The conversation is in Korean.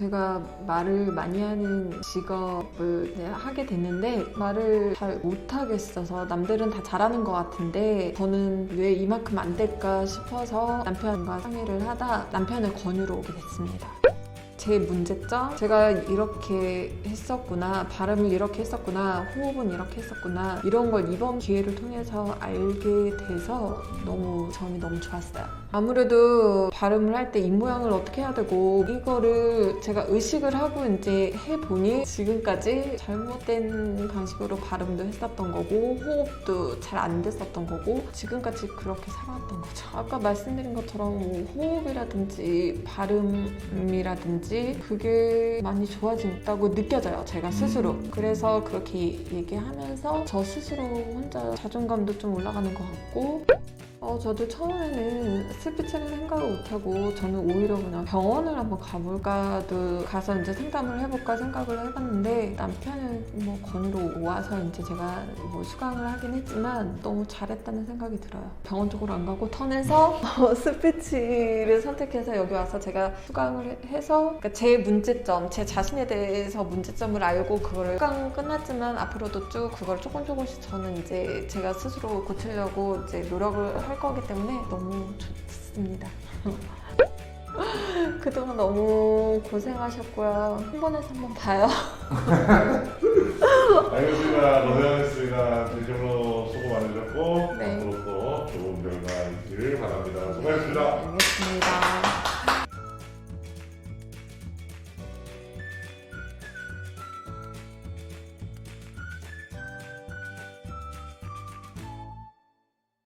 제가 말을 많이 하는 직업을 하게 됐는데 말을 잘 못하겠어서 남들은 다 잘하는 것 같은데 저는 왜 이만큼 안 될까 싶어서 남편과 상의를 하다 남편의 권유로 오게 됐습니다. 제 문제점? 제가 이렇게 했었구나. 발음을 이렇게 했었구나. 호흡은 이렇게 했었구나. 이런 걸 이번 기회를 통해서 알게 돼서 너무 점이 너무 좋았어요. 아무래도 발음을 할 때 입 모양을 어떻게 해야 되고 이거를 제가 의식을 하고 이제 해보니 지금까지 잘못된 방식으로 발음도 했었던 거고 호흡도 잘 안 됐었던 거고 지금까지 그렇게 살아왔던 거죠. 아까 말씀드린 것처럼 뭐 호흡이라든지 발음이라든지 그게 많이 좋아진다고 느껴져요. 제가 스스로. 그래서 그렇게 얘기하면서 저 스스로 혼자 자존감도 좀 올라가는 것 같고 어, 저도 처음에는 스피치를 생각을 못하고 저는 오히려 그냥 병원을 한번 가볼까도 가서 이제 상담을 해볼까 생각을 해봤는데 남편은 뭐 권유로 와서 이제 제가 뭐 수강을 하긴 했지만 너무 잘했다는 생각이 들어요. 병원 쪽으로 안 가고 턴해서 어, 스피치를 선택해서 여기 와서 제가 수강을 해서 그러니까 제 문제점, 제 자신에 대해서 문제점을 알고 그거를 수강 끝났지만 앞으로도 쭉 그걸 조금 조금씩 저는 이제 제가 스스로 고치려고 이제 노력을 할 거기 때문에 너무 좋습니다. 그동안 너무 고생하셨고요. 한 번에서 한번 봐요. 알겠습니다. 고생하셨습니다. 진심으로 수고 많으셨고 네. 앞으로 또 좋은 결과 있기를 바랍니다. 수고하셨습니다. 알겠습니다.